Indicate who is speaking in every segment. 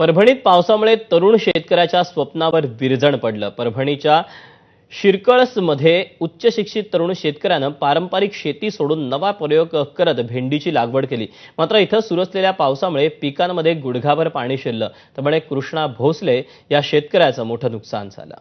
Speaker 1: परभणीत पावसामुळे तरुण शेतकऱ्याच्या स्वप्नावर विरजण पडलं. परभणीच्या शिरकळसमध्ये उच्च शिक्षित तरुण शेतकऱ्यानं पारंपरिक शेती सोडून नवा प्रयोग करत भेंडीची लागवड केली. मात्र इथं सुरू असलेल्या पावसामुळे पिकांमध्ये गुडघाभर पाणी शिरलं. त्यामुळे कृष्णा भोसले या शेतकऱ्याचं मोठं नुकसान झालं.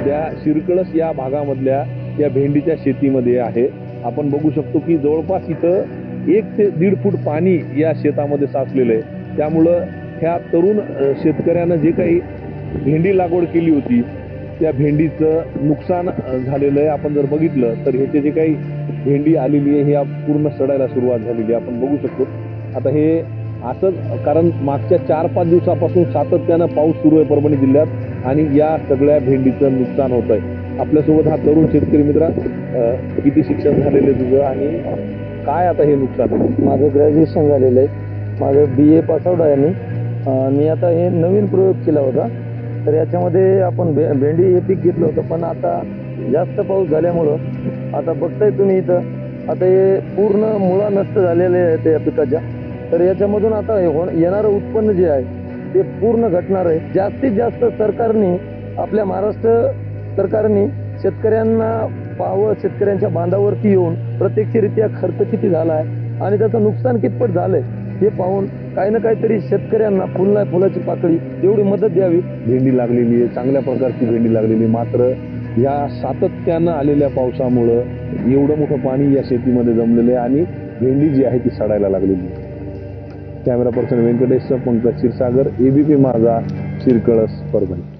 Speaker 2: सध्या शिरकळस या भागामधल्या या भेंडीच्या शेतीमध्ये आहे. आपण बघू शकतो की जवळपास इथं एक ते दीड फूट पाणी या शेतामध्ये साचलेलं आहे. त्यामुळं ह्या तरुण शेतकऱ्यानं जे काही भेंडी लागवड केली होती त्या भेंडीचं नुकसान झालेलं आहे. आपण जर बघितलं तर ह्याचे जे काही भेंडी आलेली आहे ह्या पूर्ण सडायला सुरुवात झालेली आहे. आपण बघू शकतो. आता हे असंच कारण मागच्या चार पाच दिवसापासून सातत्यानं पाऊस सुरू आहे परभणी जिल्ह्यात. आणि या सगळ्या भेंडीचं नुकसान होत आहे आपल्यासोबत हा तरुण शेतकरी मित्रा किती शिक्षण झालेलं आहे तुझं आणि काय आता हे नुकसान
Speaker 3: माझं ग्रॅज्युएशन झालेलं आहे. माझं बी ए पासआउट आहे मी. मी आता हे नवीन प्रयोग केला होता. तर याच्यामध्ये आपण भे भेंडी हे पीक घेतलं होतं पण आता जास्त पाऊस झाल्यामुळं आता बघताय तुम्ही इथं आता हे पूर्ण मुळा नष्ट झालेले आहेत या पिकाच्या. तर याच्यामधून आता हे होण- येणारं उत्पन्न जे आहे ते पूर्ण घटणार आहे. जास्तीत जास्त सरकारने आपल्या महाराष्ट्र सरकारने शेतकऱ्यांना पाहावं शेतकऱ्यांच्या बांधावरती येऊन प्रत्यक्षरित्या खर्च किती झाला आहे आणि त्याचं नुकसान कितपत झालंय हे पाहून काही ना काहीतरी शेतकऱ्यांना फुलना फुलाची पाकळी एवढी मदत द्यावी.
Speaker 2: भेंडी लागलेली आहे चांगल्या प्रकारची भेंडी लागलेली आहे. मात्र या सातत्यानं आलेल्या पावसामुळं एवढं मोठं पाणी या शेतीमध्ये जमलेलं आहे आणि भेंडी जी आहे ती सडायला लागलेली आहे. Camera person Venkatesh Pankaj Kshirsagar ABP Majha शिरकळस Parbhani.